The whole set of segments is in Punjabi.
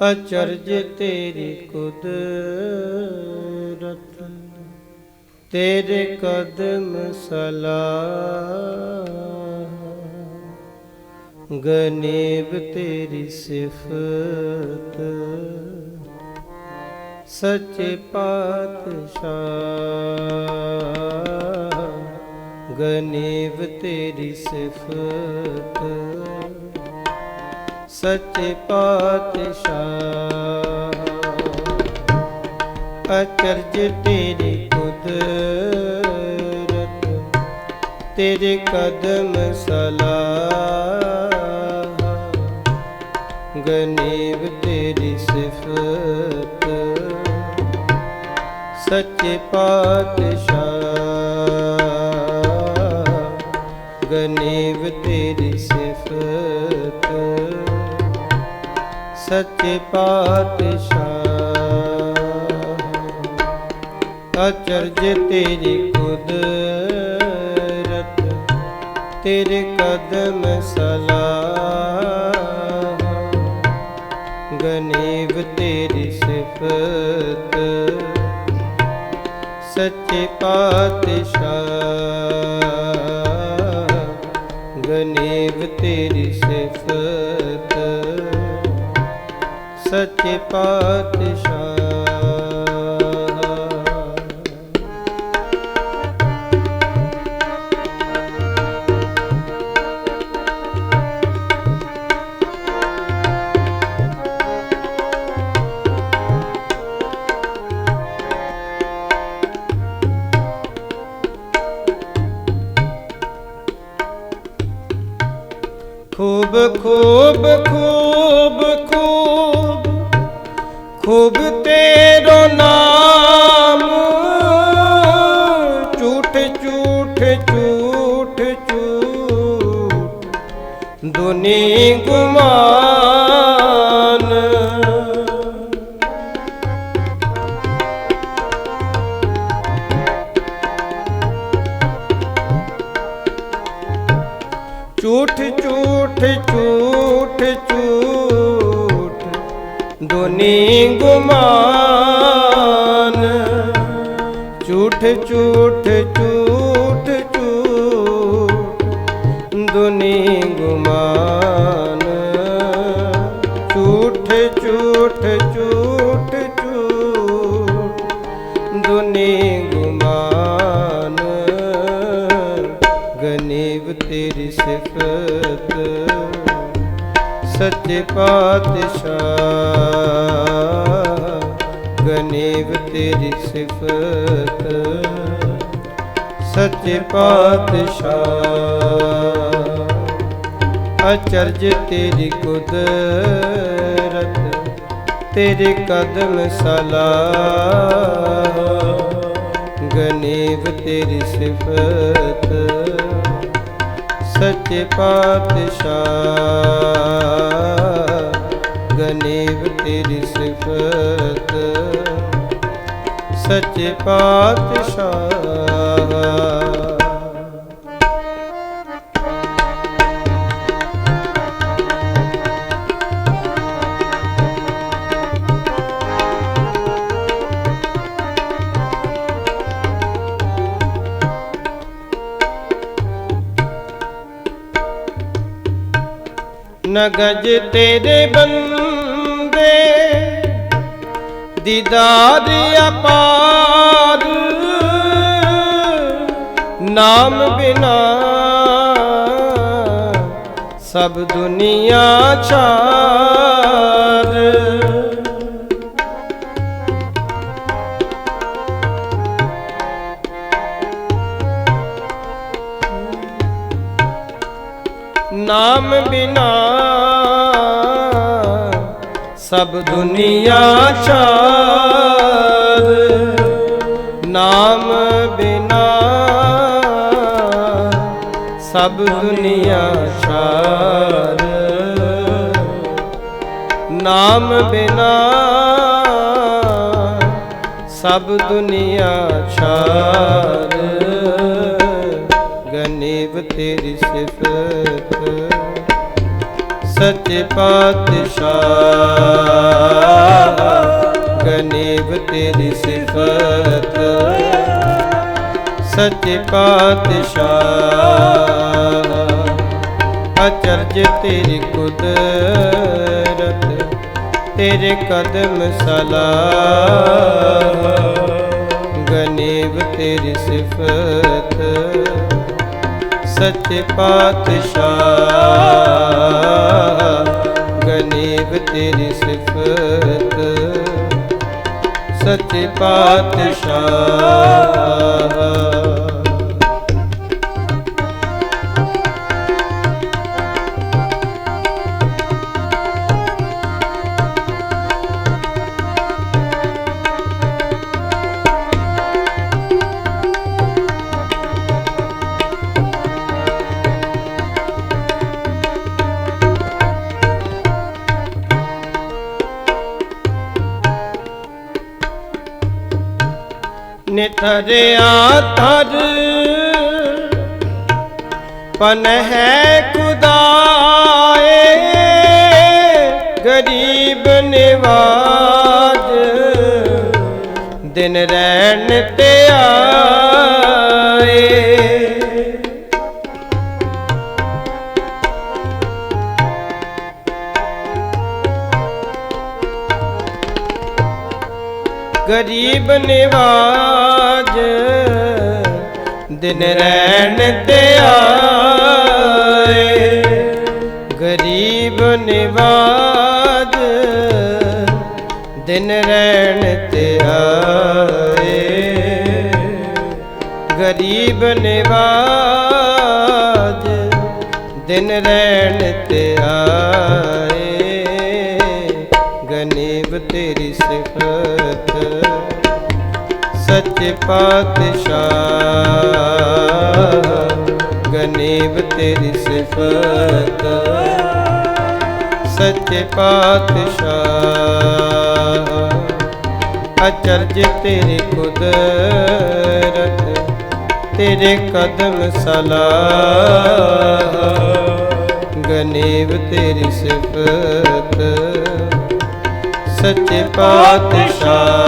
ਅਚਰਜ ਤੇਰੀ ਕੁਦਰਤ ਤੇਰੇ ਕਦਮ ਸਲਾਹ। ਗਨੀਬ ਤੇਰੀ ਸਿਫਤ ਸੱਚੇ ਪਾਤਸ਼ਾਹ। ਗਨੀਬ ਤੇਰੀ ਸਿਫਤ ਸੱਚੇ ਪਾਤਸ਼ਾਹ। ਅਚਰਜ ਤੇਰੀ ਕੁਦਰਤ, ਤੇਰੇ ਕਦਮ ਸਲਾਹ। ਗਨੀਬ ਤੇਰੀ ਸਿਫਤ, ਸੱਚੇ ਪਾਤਸ਼ਾਹ। ਗਨੀਬ ਤੇਰੀ ਸਿਫਤ ਸੱਚੇ ਪਾਤਸ਼ਾਹ। ਅਚਰਜ ਤੇਰੀ ਕੁਦਰਤ, ਤੇਰੇ ਕਦਮ ਸਲਾਹ। ਗਨੀਬ ਤੇਰੀ ਸਿਫਤ, ਸੱਚੇ ਪਾਤਸ਼ਾਹ। ਗਨੀਬ ਤੇਰੀ ਸਿਫਤ ਸੱਚੇ ਪਾਤਸ਼ਾਹ। ਖੂਬ ਖੂਬ ਖੂਬ ਖੂਬ ਤੇਰੋ ਨਾਮ। ਝੂਠ ਝੂਠ ਝੂਠ ਝੂਠ। ਦੁਨੀ ਗੁਮਾ ਦੁਨੀ ਗੁਮਾਨ। ਝੂਠ ਝੂਠ ਝੂਠ ਝੂਠ, ਦੁਨੀ ਗੁਮਾਨ। ਝੂਠ ਝੂਠ ਝੂਠ ਝੂਠ, ਦੁਨੀ ਗੁਮਾਨ। ਗਨੀਬ ਤੇਰੀ ਸਿਫਤ। ਸੱਚੇ ਪਾਤਸ਼ਾਹ। ਗਨੀਬ ਤੇਰੀ ਸਿਫਤ। ਸੱਚੇ ਪਾਤਸ਼ਾਹ। ਅਚਰਜ ਤੇਰੀ ਕੁਦਰਤ, ਤੇਰੇ ਕਦਮ ਸਲਾਹ। ਗਨੀਬ ਤੇਰੀ ਸਿਫਤ। ਸੱਚੇ ਪਾਤਸ਼ਾਹ। ਸੱਚੇ ਪਾਤਸ਼ਾਹ। ਨਗਜ ਤੇਰੇ ਬੰਦੇ ਦੀਦਾਰ ਅਪਾਰ ਨਾਮ ਬਿਨਾ ਸਭ ਦੁਨੀਆ ਛਾਰ ਨਾਮ ਬਿਨਾ ਸਭ ਦੁਨੀਆ ਛਾਰ ਨਾਮ ਬਿਨਾ ਸਭ ਦੁਨੀਆ ਛਾਰ ਨਾਮ ਬਿਨਾ ਸਭ ਦੁਨੀਆ ਛਾਰ ਗਨੀਬ ਤੇਰੀ ਸਿਫਤ ਸੱਚੇ ਪਾਤਸ਼ਾਹ। ਗਨੇਬ ਤੇਰੀ ਸਿਫਤ। ਸੱਚੇ ਪਾਤਸ਼ਾਹ। ਅਚਰਜ ਤੇਰੀ ਕੁਦਰਤ, ਤੇਰੇ ਕਦਮ ਸਲਾਹ। ਗਨੇਬ ਤੇਰੀ ਸਿਫਤ। ਸੱਚੇ ਪਾਤਸ਼ਾਹ। ਗਨੀਬ ਤੇਰੀ ਸਿਫਤ। ਸੱਚੇ ਪਾਤਸ਼ਾਹ। ਨਿਤਰਿਆ ਤਰ ਪਨ ਹੈ ਖੁਦਾਏ ਗਰੀਬ ਨਿਵਾਜ। ਦਿਨ ਰਹਿਣ ਤੇ ਆਏ। ਗਰੀਬ ਨਿਵਾਜ। ਦਿਨ ਰਹਿਣ ਤੇ ਆਏ। ਗਰੀਬ ਨਿਵਾਜ ਦਿਨ ਰਹਿਣ ਤੇ ਆਏ। ਗਰੀਬ ਨਿਵਾਜ ਦਿਨ ਰਹਿਣ ਤੇ ਆਏ। ਗਨੀਬ ਤੇਰੀ ਸਿਫਤ ਸੱਚ ਪਾਤਸ਼ਾਹ। ਗਨੀਬ ਤੇਰੀ ਸਿਫਤ। ਸੱਚ ਪਾਤਸ਼ਾਹ। ਅਚਰਜ ਤੇਰੀ ਕੁਦਰਤ, ਤੇਰੇ ਕਦਮ ਸਲਾਹ। ਗਨੀਬ ਤੇਰੀ ਸਿਫਤ। ਸੱਚੇ ਪਾਤਸ਼ਾਹ।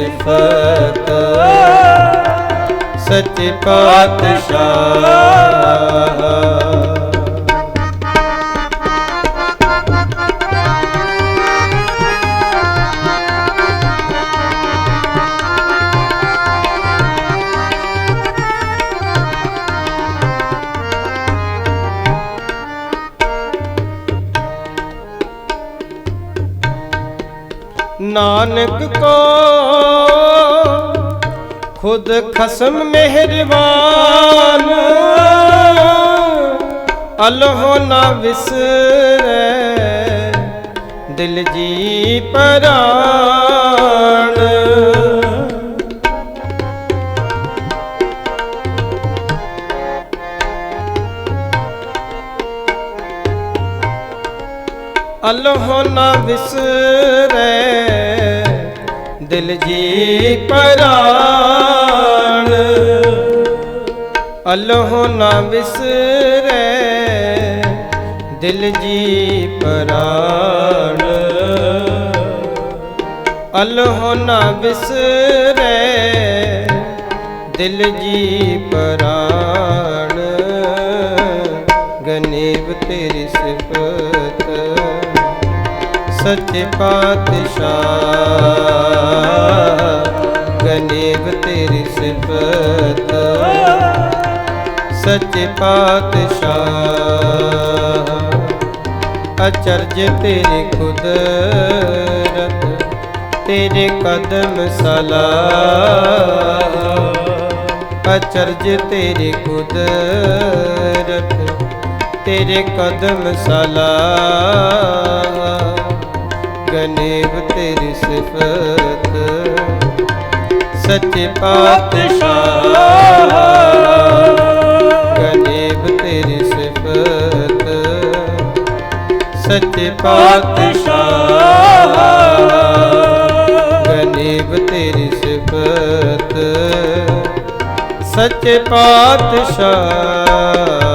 ਸਿਫਤ। ਸੱਚੇ ਪਾਤਸ਼ਾਹ। ਨਾਨਕ ਕੋ ਖੁਦ ਖਸਮ ਮਿਹਰਬਾਨ। ਅਲਹੁ ਨਾ ਵਿਸਰੈ, ਦਿਲ ਜੀ ਪਰਾਣ। ਅਲਹੁ ਨਾ ਵਿਸਰੈ, ਦਿਲ ਜੀ ਪਰਾਣ। ਅਲਹੁ ਨਾ ਵਿਸਰੈ ਦਿਲ ਜੀ ਪਰਾਣ ਅਲਹੁ ਨਾ ਵਿਸਰੈ ਦਿਲ ਜੀ ਪਰਾਣ ਗਨੀਬ ਤੇਰੀ ਸਿਫਤ, ਸੱਚੇ ਪਾਤਸ਼ਾਹ। ਸੱਚੇ ਪਾਤਸ਼ਾਹ। ਅਚਰਜ ਤੇਰੀ ਕੁਦਰਤ, ਤੇਰੇ ਕਦਮ ਸਲਾਹ। ਅਚਰਜ ਤੇਰੀ ਕੁਦਰਤ, ਤੇਰੇ ਕਦਮ ਸਲਾਹ। ਗਨੀਬ ਤੇਰੀ ਸਿਫਤ, ਸੱਚੇ ਪਾਤਸ਼ਾਹ। ਸੱਚੇ ਪਾਤਸ਼ਾਹ। ਗਨੀਬ ਤੇਰੀ ਸਿਫਤ। ਸੱਚੇ ਪਾਤਸ਼ਾਹ।